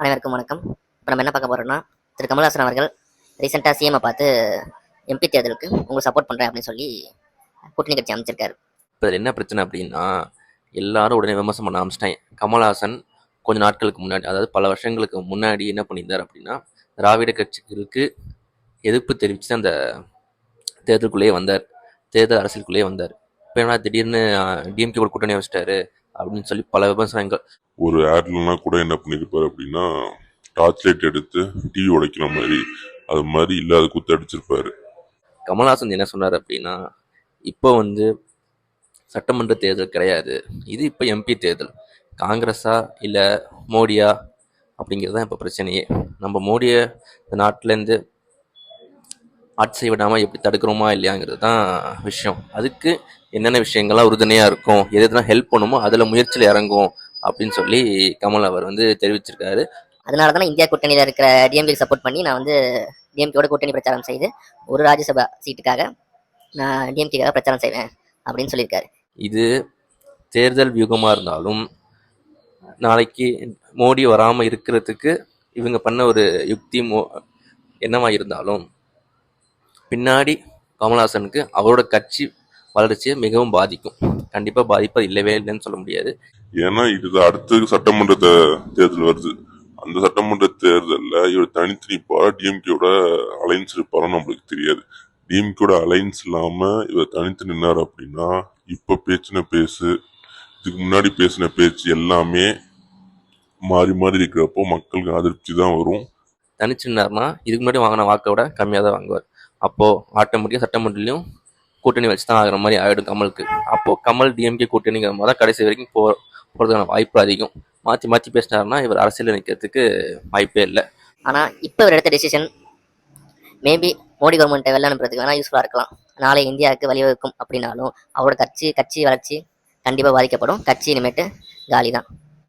அனைவருக்கும் வணக்கம். இப்போ நம்ம என்ன பார்க்க போறோம்னா திரு கமல்ஹாசன் அவர்கள் ரீசெண்டாக சிஎம்ஐ பார்த்து எம்பி தேர்தலுக்கு உங்களுக்கு சப்போர்ட் பண்ணுறேன் அப்படின்னு சொல்லி கூட்டணி கட்சி அமைச்சிருக்காரு. இப்போ என்ன பிரச்சனை அப்படின்னா எல்லாரும் உடனே விமர்சனம் பண்ண ஆரம்பிச்சிட்டேன் கமல்ஹாசன் கொஞ்சம் நாட்களுக்கு முன்னாடி அதாவது பல வருஷங்களுக்கு முன்னாடி என்ன பண்ணியிருந்தார் அப்படின்னா திராவிட கட்சிகளுக்கு எதிர்ப்பு தெரிவித்து அந்த தேர்தலுக்குள்ளேயே வந்தார். தேர்தல் அரசியலுக்குள்ளேயே வந்தார். இப்போ என்ன திடீர்னு டிஎம்கே கூட கூட்டணி வச்சிட்டாரு. அப்படின்னு சொல்லி பல விமர்சனங்கள் ஒரு ஆட்லனா கூட என்ன பண்ணிருப்பாரு அப்படின்னா டார்ச் லைட் எடுத்து டிவி உடைக்கிற மாதிரி அது மாதிரி இல்லாத குத்து அடிச்சிருப்பாரு. கமல்ஹாசன் என்ன சொன்னார் அப்படின்னா இப்போ வந்து சட்டமன்ற தேர்தல் கிடையாது. இது இப்போ எம்பி தேர்தல். காங்கிரஸா இல்லை மோடியா அப்படிங்கிறது தான் இப்போ பிரச்சனையே. நம்ம மோடியை இந்த நாட்டிலேருந்து ஆட்சி விடாமல் எப்படி தடுக்கிறோமா இல்லையாங்கிறது தான் விஷயம். அதுக்கு என்னென்ன விஷயங்கள்லாம் உறுதுணையாக இருக்கும் எது எதுலாம் ஹெல்ப் பண்ணுமோ அதில் முயற்சியில் இறங்கும் அப்படின்னு சொல்லி கமல் அவர் வந்து தெரிவிச்சிருக்காரு. அதனால தான் இந்தியா கூட்டணியில் இருக்கிற டிஎம்கேக்கு சப்போர்ட் பண்ணி நான் வந்து டிஎம்கேயோட கூட்டணி பிரச்சாரம் செய்து ஒரு ராஜ்யசபா சீட்டுக்காக நான் டிஎம்கேக்காக பிரச்சாரம் செய்வேன் அப்படின்னு சொல்லியிருக்காரு. இது தேர்தல் வியூகமாக இருந்தாலும் நாளைக்கு மோடி வராமல் இருக்கிறதுக்கு இவங்க பண்ண ஒரு யுக்தி மோ என்னவா இருந்தாலும் பின்னாடி கமல்ஹாசனுக்கு அவரோட கட்சி வளர்ச்சியை மிகவும் பாதிக்கும். கண்டிப்பாக பாதிப்பு இல்லவே இல்லைன்னு சொல்ல முடியாது. ஏன்னா இது அடுத்த சட்டமன்ற தேர்தல் வருது. அந்த சட்டமன்ற தேர்தல்ல இவர் தனித்து நிப்பாரா டிஎம்கேயோட அலைன்ஸ் இருப்பாரா நம்மளுக்கு தெரியாது. டிஎம்கேயோட அலைன்ஸ் இல்லாம இவர் தனித்து நின்னார் அப்படின்னா இப்ப பேசின பேசு இதுக்கு முன்னாடி பேசின பேச்சு எல்லாமே மாறி மாறி இருக்கிறப்போ மக்களுக்கு அதிருப்தி தான் வரும். தனிச்சுனார்னா இதுக்கு முன்னாடி வாங்கின வாக்கை விட கம்மியாக தான் வாங்குவார். அப்போது ஆட்டோமேட்டிக்காக சட்டமன்றலையும் கூட்டணி வச்சு தான் ஆகிற மாதிரி ஆகிடும் கமலுக்கு. அப்போது கமல் டிஎம்கே கூட்டணிங்கிற மாதிரி தான் கடைசி வரைக்கும் போ போகிறதுக்கான வாய்ப்பு அதிகம். மாற்றி மாற்றி பேசினாருன்னா இவர் அரசியலில் நிற்கிறதுக்கு வாய்ப்பே இல்லை. ஆனால் இப்போ இவர் எடுத்த டெசிஷன் மேபி மோடி கவர்மெண்ட்டை வெளில அனுப்புறதுக்கு வேணால் யூஸ்ஃபுல்லாக இருக்கலாம். நாளை இந்தியாவுக்கு வழிவகுக்கும் அப்படின்னாலும் அவரோட கட்சி கட்சி வளர்ச்சி கண்டிப்பாக பாதிக்கப்படும். கட்சி இனிமேட்டு காலி தான்